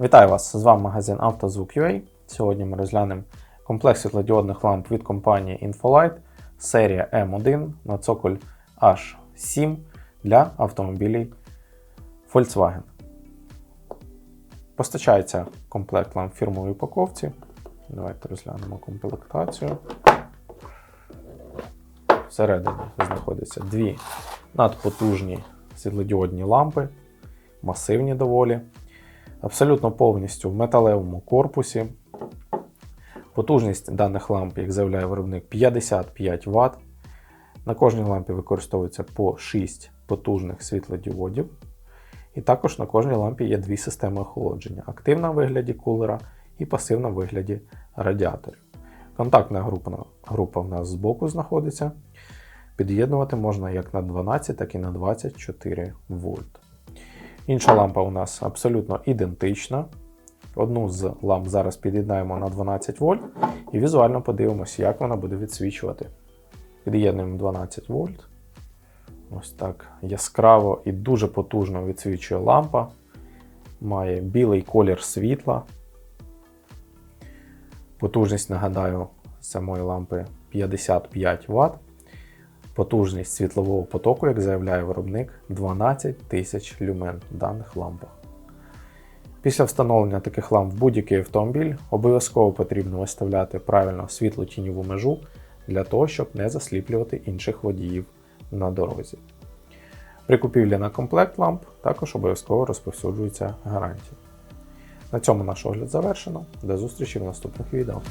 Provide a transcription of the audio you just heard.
Вітаю вас! З вами магазин «Автозвук.UA». Сьогодні ми розглянемо комплекс світлодіодних ламп від компанії Infolight серія M1 на цоколь H7 для автомобілів Volkswagen. Постачається комплект ламп в фірмовій упаковці. Давайте розглянемо комплектацію. Всередині знаходяться дві надпотужні світлодіодні лампи, масивні доволі абсолютно повністю в металевому корпусі. Потужність даних ламп, як заявляє виробник, 55 Вт. На кожній лампі використовується по 6 потужних світлодіодів. І також на кожній лампі є дві системи охолодження: активна в вигляді кулера і пасивна в вигляді радіаторів. Контактна група, група в нас збоку знаходиться. Під'єднувати можна як на 12, так і на 24 вольт. Інша лампа у нас абсолютно ідентична. Одну з ламп зараз під'єднаємо на 12 вольт і візуально подивимося, як вона буде відсвічувати. Під'єднуємо 12 вольт. Ось так яскраво і дуже потужно відсвічує лампа. Має білий колір світла. Потужність, нагадаю, самої лампи 55 Вт. Потужність світлового потоку, як заявляє виробник, 12 тисяч люмен в даних лампах. Після встановлення таких ламп в будь-який автомобіль обов'язково потрібно виставляти правильно світло тіньову межу для того, щоб не засліплювати інших водіїв на дорозі. При купівлі на комплект ламп також обов'язково розповсюджується гарантія. На цьому наш огляд завершено. До зустрічі в наступних відео.